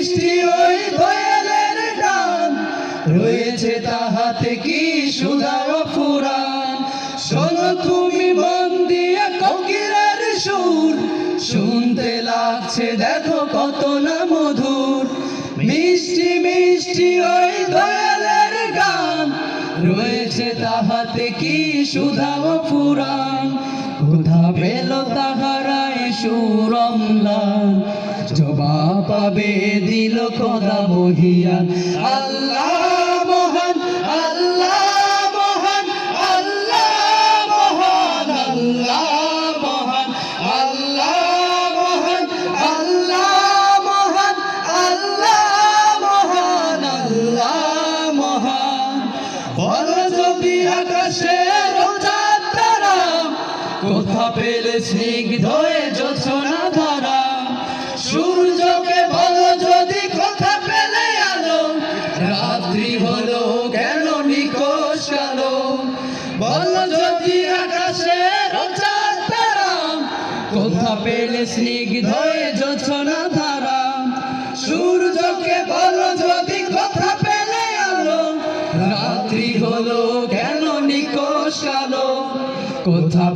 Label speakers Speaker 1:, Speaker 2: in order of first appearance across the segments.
Speaker 1: মিষ্টি ওই দয়ালের গান। রয়েছে তাহাতে কি সুদায় ফুরান। শোনো তুমি মন দিয়ে কোকিলের সুর। শুনতে লাগছে, দেখো কত না মধুর। মিষ্টি মিষ্টি ওই দয়ালের গান। রয়েছে তাহাতে কি সুধাও পুরাণ কোথা পেল তাহারায় সুরমলান জবা পাবে দিল কদা বহিয়া আল্লাহ মহান আল্লাহ কোথা পেলে স্নিগ্ধ জোছনা ধারা? সূর্যকে বলো যদি কোথা পেলে আলো? রাত্রি হলো কেন নিকোষ কালো? বল যদি আকাশে তারা? কোথা পেলে স্নিগ্ধ জোছনা ধারা? সূর্যকে বলো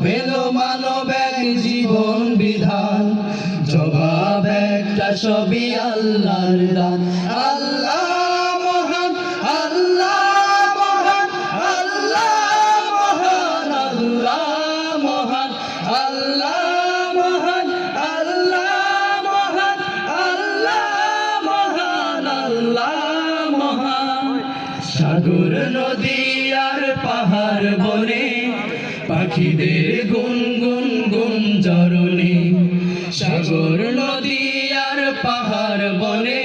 Speaker 1: পেল মানব এক জীবন বিধান। জবাব একটা সবই আল্লাহর দান। আল্লাহ আল্লাহ আল্লাহ আল্লাহ আল্লাহ সাগর, নদী আর পাহাড় বনে পাখিদের গুন গুন গুন জরনে সাগর, নদী আর পাহাড় বনে,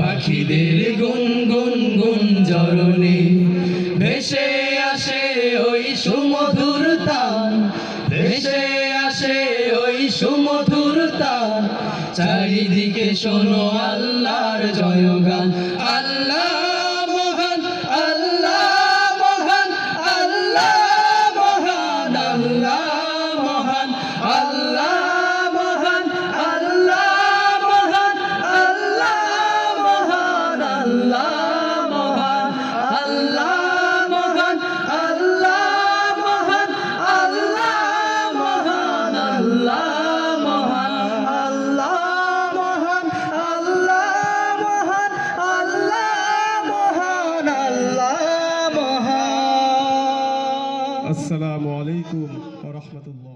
Speaker 1: পাখিদের গুন গুন গুন জরনে ভেসে আসে ওই সুমধুর তান ভেসে আসে ওই সুমধুর তান চারিদিকে শোনো আল্লাহর জয়গান, আল্লাহ আল্লাহ মহান আল্লাহ মহান আল্লাহ মহান আল্লাহ আল্লাহ মহান।
Speaker 2: আসসালামু আলাইকুম রহমতুল্লাহ।